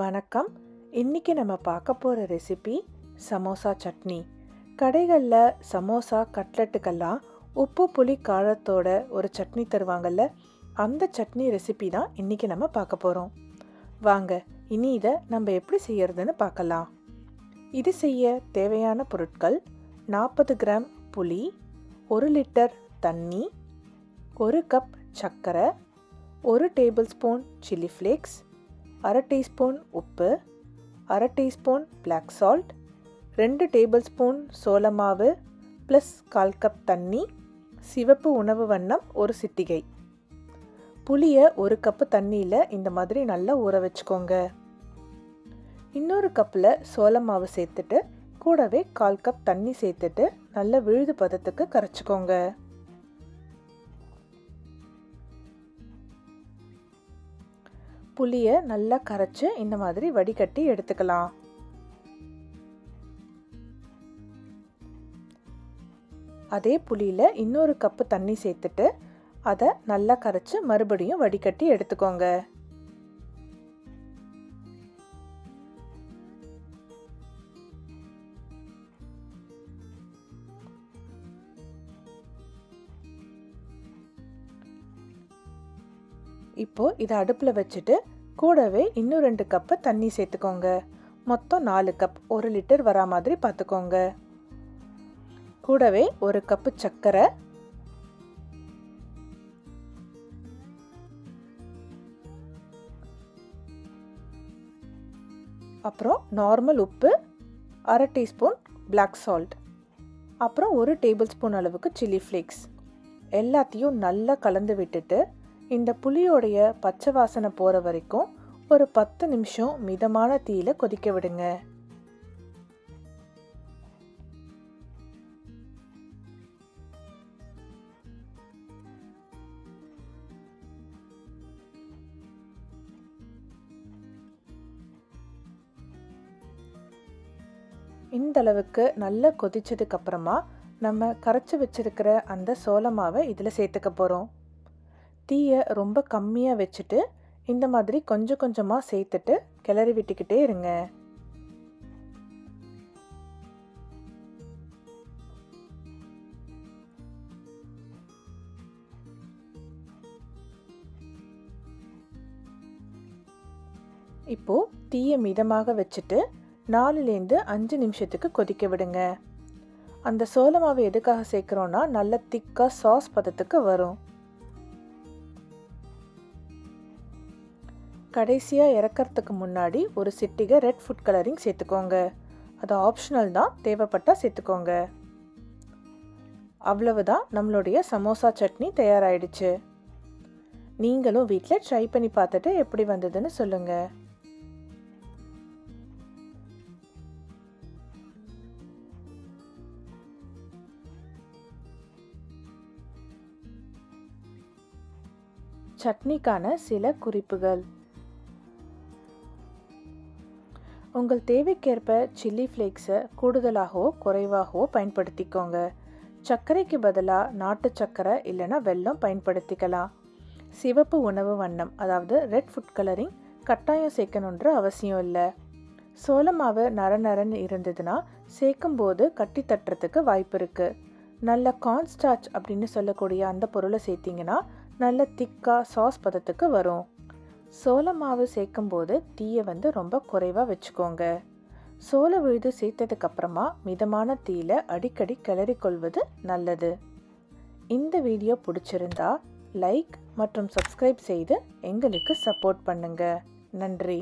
வணக்கம். இன்றைக்கி நம்ம பார்க்க போகிற ரெசிபி சமோசா சட்னி. கடைகளில் சமோசா கட்லெட்டுக்கெல்லாம் உப்பு புளி காரத்தோட ஒரு சட்னி தருவாங்கல்ல அந்த சட்னி ரெசிபி தான் இன்றைக்கி நம்ம பார்க்க போகிறோம் வாங்க இனி இதை நம்ம எப்படி செய்யறதுன்னு பார்க்கலாம். இது செய்ய தேவையான பொருட்கள் நாற்பது கிராம் புளி ஒரு லிட்டர் தண்ணி ஒரு கப் சர்க்கரை ஒரு டேபிள் ஸ்பூன் சில்லி ஃப்ளேக்ஸ் அரை டீஸ்பூன் உப்பு அரை டீஸ்பூன் பிளாக் சால்ட் ரெண்டு டேபிள் ஸ்பூன் சோளமாவு ப்ளஸ் கால் கப் தண்ணி சிவப்பு உணவு வண்ணம் ஒரு சிட்டிகை. புளியை ஒரு கப்பு தண்ணியில் இந்த மாதிரி நல்லா ஊற வச்சுக்கோங்க. இன்னொரு கப்பில் சோள மாவு சேர்த்துட்டு கூடவே கால் கப் தண்ணி சேர்த்துட்டு நல்லா விழுது பதத்துக்கு கரைச்சிக்கோங்க. புளியை நல்லா கரைச்சி இந்த மாதிரி வடிகட்டி எடுத்துக்கலாம். அதே புளியில் இன்னொரு கப்பு தண்ணி சேர்த்துட்டு அதை நல்லா கரைச்சி மறுபடியும் வடிகட்டி எடுத்துக்கோங்க. இப்போ இதை அடுப்பில் வச்சுட்டு கூடவே இன்னும் ரெண்டு கப்பு தண்ணி சேர்த்துக்கோங்க. மொத்தம் நாலு கப் ஒரு லிட்டர் வரா மாதிரி பார்த்துக்கோங்க. கூடவே ஒரு கப்பு சர்க்கரை அப்புறம் நார்மல் உப்பு அரை டீஸ்பூன் பிளாக் சால்ட் அப்புறம் ஒரு டேபிள் ஸ்பூன் அளவுக்கு சில்லி ஃப்ளேக்ஸ் எல்லாத்தையும் நல்லா கலந்து விட்டுட்டு இந்த புளியோடைய பச்சை வாசனை போகிற வரைக்கும் ஒரு பத்து நிமிஷம் மிதமான தீயில் கொதிக்க விடுங்க. இந்த அளவுக்கு நல்லா கொதிச்சதுக்கு அப்புறமா நம்ம கரைச்சி வச்சிருக்கிற அந்த சோளமாவை இதில் சேர்த்துக்க போகிறோம் தீயை ரொம்ப கம்மியாக வச்சுட்டு இந்த மாதிரி கொஞ்சம் கொஞ்சமாக சேர்த்துட்டு கிளறி விட்டுக்கிட்டே இருங்க. இப்போது தீயை மிதமாக வச்சுட்டு நாலுலேருந்து அஞ்சு நிமிஷத்துக்கு கொதிக்க விடுங்க. அந்த சோளமாவை எதுக்காக சேர்க்குறோன்னா நல்ல திக்காக சாஸ் பதத்துக்கு வரும். கடைசியாக இறக்கறதுக்கு முன்னாடி ஒரு சிட்டிகை ரெட் ஃபுட் கலரிங் சேர்த்துக்கோங்க. அது ஆப்ஷனல் தான் தேவைப்பட்டால் சேர்த்துக்கோங்க. அவ்வளவுதான் நம்மளுடைய சமோசா சட்னி தயாராகிடுச்சு நீங்களும் வீட்டில் ட்ரை பண்ணி பார்த்துட்டு எப்படி வந்ததுன்னு சொல்லுங்கள் சட்னிக்கான சில குறிப்புகள். உங்கள் தேவைக்கேற்ப சில்லி ஃப்ளேக்ஸை கூடுதலாகவோ குறைவாகவோ பயன்படுத்திக்கோங்க. சர்க்கரைக்கு பதிலாக நாட்டு சர்க்கரை இல்லைன்னா வெல்லம் பயன்படுத்திக்கலாம். சிவப்பு உணவு வண்ணம் அதாவது ரெட் ஃபுட் கலரிங் கட்டாயம் சேர்க்கணுன்ற அவசியம் இல்லை. சோளமாவு நர நரன்னு இருந்ததுன்னா சேர்க்கும்போது கட்டி தட்டுறதுக்கு வாய்ப்பு இருக்குது நல்ல கார்ன்ஸ்டார்ச் அப்படின்னு சொல்லக்கூடிய அந்த பொருளை சேர்த்திங்கன்னா நல்ல திக்காக சாஸ் பதத்துக்கு வரும். சோள மாவு சேர்க்கும்போது தீயை வந்து ரொம்ப குறைவாக வச்சுக்கோங்க. சோள விழுது சேர்த்ததுக்கப்புறமா மிதமான தீயில அடிக்கடி கிளறி கொள்வது நல்லது. இந்த வீடியோ பிடிச்சிருந்தா லைக் மற்றும் சப்ஸ்கிரைப் செய்து எங்களுக்கு சப்போர்ட் பண்ணுங்கள் நன்றி.